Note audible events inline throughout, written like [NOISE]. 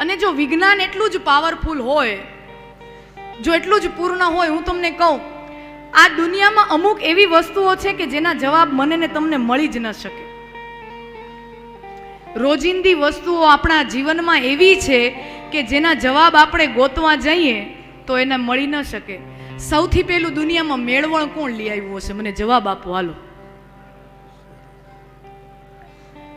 અને જો વિજ્ઞાન એટલું જ પાવરફુલ હોય, જો એટલું જ પૂર્ણ હોય, હું તમને કહું, આ દુનિયામાં અમુક એવી વસ્તુઓ છે કે જેના જવાબ મને ને તમને મળી જ ન શકે. રોજિંદી વસ્તુઓ આપણા જીવનમાં એવી છે કે જેના જવાબ આપણે ગોતવા જઈએ તો એને મળી ન શકે. સૌથી પહેલું દુનિયામાં મેળવણ કોણ લઈ આવ્યું હશે? મને જવાબ આપો, હાલો.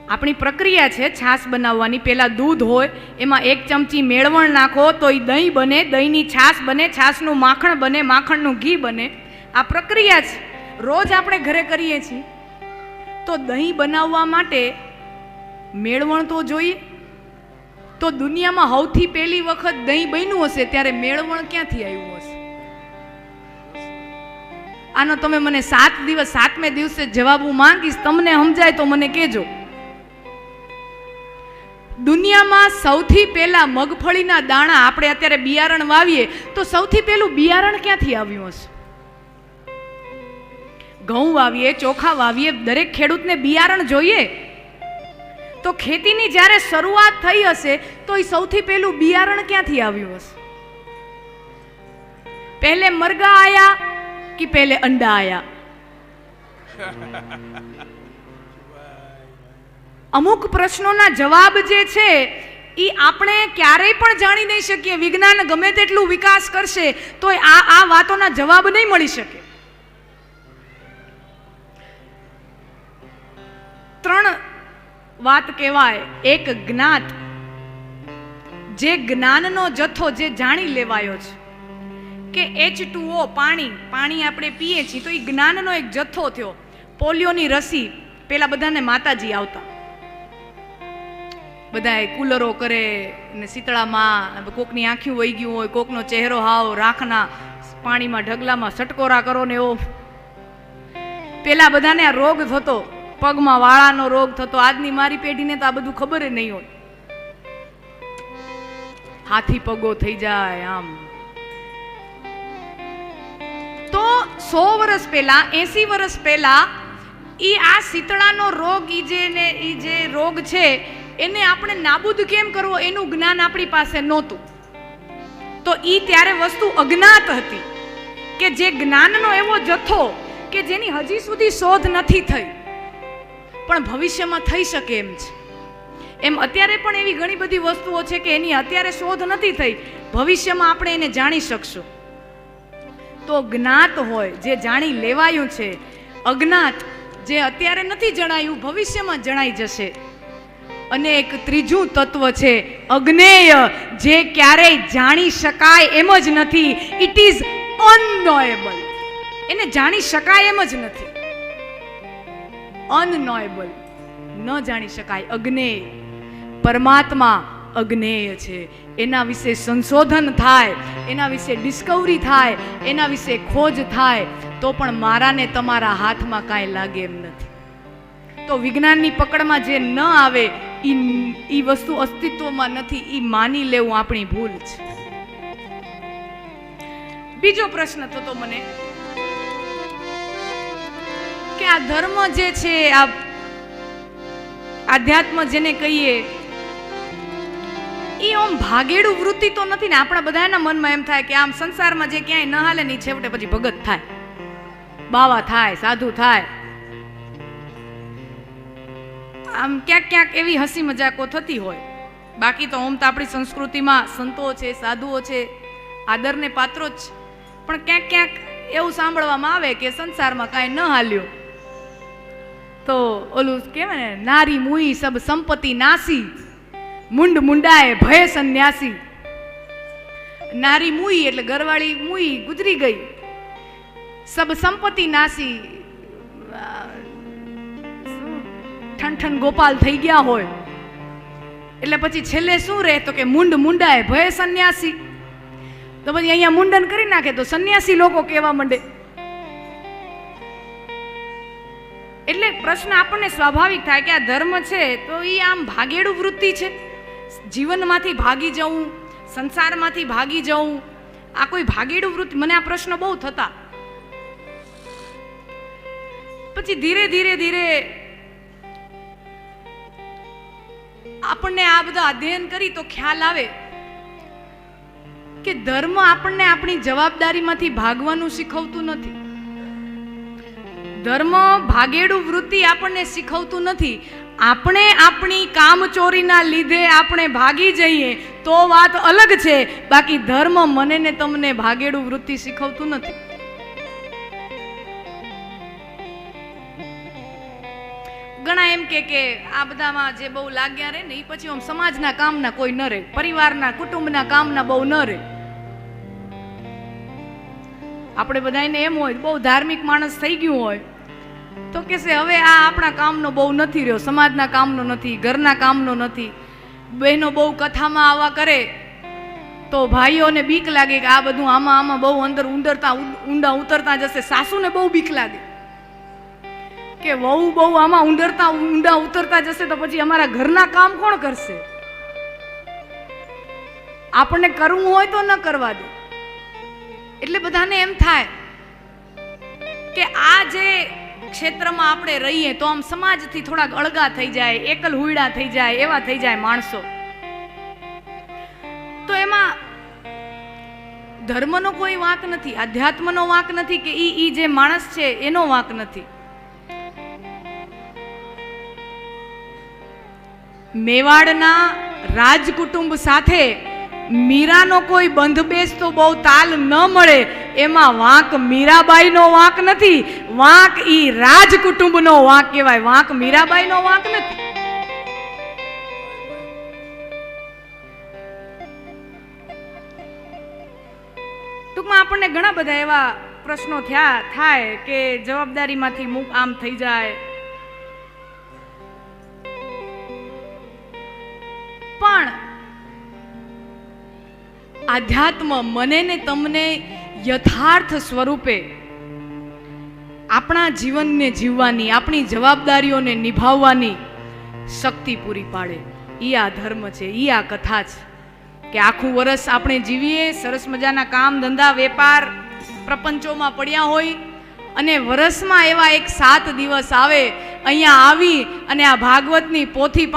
આપણી પ્રક્રિયા છે છાશ બનાવવાની. પહેલાં દૂધ હોય, એમાં એક ચમચી મેળવણ નાખો તો એ દહીં બને, દહીંની છાશ બને, છાશનું માખણ બને, માખણનું ઘી બને. આ પ્રક્રિયા છે. રોજ આપણે ઘરે કરીએ છીએ. તો દહીં બનાવવા માટે મેળવણ તો જોઈએ. તો દુનિયામાં સૌથી પહેલી વખત દહીં બન્યું હશે ત્યારે મેળવણ ક્યાંથી આવ્યું હશે? આનો તમે મને સાત દિવસ, સાતમે દિવસે જવાબ હું માંગીશ. તમને સમજાય તો મને કહેજો. દુનિયામાં સૌથી પહેલા મગફળીના દાણા આપણે અત્યારે બિયારણ વાવીએ, તો સૌથી પહેલું બિયારણ ક્યાંથી આવ્યું હશે? ઘઉં વાવીએ, ચોખા વાવીએ, દરેક ખેડૂતને બિયારણ જોઈએ? તો ખેતીની જ્યારે શરૂઆત થઈ હશે, તો એ સૌથી પહેલું બિયારણ ક્યાંથી આવ્યું હશે? પહેલે મરગા આયા કે પહેલે અંડા આયા? [LAUGHS] અમુક પ્રશ્નોના જવાબ જે છે એ આપણે ક્યારેય પણ જાણી નહીં શકીએ. વિજ્ઞાન ગમે તેટલું વિકાસ કરશે તો આ આ વાતોના જવાબ નહીં મળી શકે. ત્રણ વાત કહેવાય. એક જ્ઞાત. જે જ્ઞાનનો જથ્થો જે જાણી લેવાયો છે, કે એચ ટુઓ પાણી પાણી આપણે પીએ છીએ, તો એ જ્ઞાનનો એક જથ્થો થયો. પોલિયોની રસી, પેલા બધાને માતાજી આવતા. બધાએ કુલરો કરે ને શીતળામાં કોકની આંખી વહી ગયું હોય, કોકનો ચહેરો હાવ રાખના પાણીમાં ઢગલામાં સટકોરા કરો ને એવો. પેલા બધાને આ રોગ થતો, પગમાં વાળાનો રોગ થતો, આજની મારી પેઢીને તો આ બધું ખબર જ નહીં હોય. હાથી પગો થઈ જાય આમ. તો સો વર્ષ પહેલા, એસી વર્ષ પહેલા, ઈ આ શીતળાનો રોગ ઈ જે ને ઈ જે રોગ છે એને આપણે નાબૂદ કેમ કરવો એનું જ્ઞાન આપણી પાસે નહોતું. તો ઈ ત્યારે વસ્તુ અજ્ઞાત હતી કે જે જ્ઞાનનો એવો જથ્થો કે જેની હજી સુધી શોધ નથી થઈ. પણ ભવિષ્યમાં થઈ શકે એમ છે. એમ અત્યારે પણ એવી ઘણી બધી વસ્તુઓ છે કે એની અત્યારે શોધ નથી થઈ. ભવિષ્યમાં આપણે એને જાણી શકશું. તો જ્ઞાત હોય, જે જાણી લેવાયું છે, અજ્ઞાત, જે અત્યારે નથી જણાયું, ભવિષ્યમાં જણાઈ જશે. અને એક ત્રીજું તત્વ છે, અજ્ઞેય, જે ક્યારેય જાણી શકાય એમ જ નથી. ઇટ ઇઝ અનનોએબલ એને જાણી શકાય એમ જ નથી. અનનોએબલ ન જાણી શકાય. અજ્ઞેય. પરમાત્મા અજ્ઞેય છે. એના વિશે સંશોધન થાય, એના વિશે ડિસ્કવરી થાય, એના વિશે ખોજ થાય, તો પણ મારાને તમારા હાથમાં કાંઈ લાગે એમ નથી. તો વિજ્ઞાનની પકડમાં જે ન આવે ઈ ઈ વસ્તુ અસ્તિત્વમાં નથી એ માની લેવું આપણી ભૂલ છે. બીજો પ્રશ્ન થતો મને કે આ ધર્મ જે છે, આ આધ્યાત્મ જેને કહીએ એ આમ ભાગેડું વૃત્તિ તો નથી ને, આપણા બધાના મનમાં એમ થાય કે આમ સંસારમાં જે ક્યાંય ન હાલે ને છેવટે પછી ભગત થાય. બાવા થાય, સાધુ થાય. આમ ક્યાંક ક્યાંક એવી હસી મજાકો થતી હોય. બાકી તો આમ તો આપણી સંસ્કૃતિમાં સંતો છે, સાધુઓ છે, આદરને પાત્રો જ પણ ક્યાંક ક્યાંક એવું સાંભળવામાં આવે કે સંસારમાં કાંઈ ન હાલ્યું. તો ઓલું કહેવાય ને, નારી મુઈ સબ સંપત્તિ નાસી, મુંડ મુંડાએ ભય સંન્યાસી. નારી મુઈ એટલે ઘરવાળી મુઈ ગુજરી ગઈ. સબ સંપત્તિ નાસી? ઠનઠન ગોપાલ થઈ ગયા હોય. એટલે પછી છેલ્લે શું રહે? તો કે મુંડ મુંડાએ ભય સંન્યાસી. તો પછી અહીંયા મુંડન કરી નાખે તો સંન્યાસી લોકો કહેવા માંડે. એટલે પ્રશ્ન આપણને સ્વાભાવિક થાય કે આ ધર્મ છે તો એ આમ ભાગેડું વૃત્તિ છે. જીવનમાંથી ભાગી જવું, સંસારમાંથી ભાગી જવું, આ કોઈ ભાગેડું વૃત્તિ? મને આ પ્રશ્ન બહુ થતા. પછી ધીરે ધીરે ધીરે આપણને આ બધા અધ્યયન કરી તો ખ્યાલ આવે કે ધર્મ આપણને આપણી જવાબદારીમાંથી ભાગવાનું શીખવતું નથી. ધર્મ ભાગેડું વૃત્તિ આપણને શીખવતું નથી. આપણે આપણી કામચોરીના લીધે આપણે ભાગી જઈએ તો વાત અલગ છે. બાકી ધર્મ મને ને તમને ભાગેડું વૃત્તિ શીખવતું નથી. ઘણા એમ કે કે આ બધામાં જે બહુ લાગ્યા રહે ને એ પછી આમ સમાજના કામના કોઈ ન રહે પરિવારના, કુટુંબના કામના બહુ ન રહે આપણે બધાને એમ હોય, બહુ ધાર્મિક માણસ થઈ ગયું હોય, તો કે છે, હવે આ આપણા કામનો બહુ નથી રહ્યો, સમાજના કામનો નથી, ઘરના કામનો નથી. બહેનો બહુ કથામાં આવા કરે, તો ભાઈઓને બીક લાગે કે આ બધું આમાં આમાં બહુ અંદર ઉંદરતા ઊંડા ઉતરતા જશે, સાસુને બહુ બીક લાગે. કે વહુ બહુ આમાં ઊંડરતા, ઊંડા ઉતરતા જશે તો પછી અમારા ઘરના કામ કોણ કરશે? આપણને કરવું હોય તો ન કરવા દે. એટલે બધાને એમ થાય કે આ જે ક્ષેત્રમાં આપણે રહીએ તો આમ સમાજથી થોડાક અળગા થઈ જાય, એકલ હુઈડા થઈ જાય, એવા થઈ જાય માણસો. તો એમાં ધર્મનો કોઈ વાંક નથી, આધ્યાત્મનો વાંક નથી કે એ જે માણસ છે એનો વાંક નથી. મેવાડના રાજકુટુંબ સાથે મીરાનો કોઈ બંધ બેસતો બહુ તાલ ન મળે. એમાં વાંક મીરાબાઈનો વાંક નથી. વાંક ઈ રાજકુટુંબનો વાંક કહેવાય. વાંક મીરાબાઈનો વાંક નથી. ટૂંકમાં આપણને ઘણા બધા એવા પ્રશ્નો થયા થાય કે જવાબદારીમાંથી મુક આમ થઈ જાય. આધ્યાત્મ મને ને તમને યથાર્થ સ્વરૂપે આપણા જીવનને જીવવાની, આપણી જવાબદારીઓને નિભાવવાની શક્તિ પૂરી પાડે. એ આ ધર્મ છે એ આ કથા છે કે આખું વરસ આપણે જીવીએ, સરસ મજાના કામ, ધંધા, વેપાર પ્રપંચોમાં પડ્યા હોય અને વરસમાં એવા એક સાત દિવસ આવે, અહીંયા આવી અને આ ભાગવતની પોથી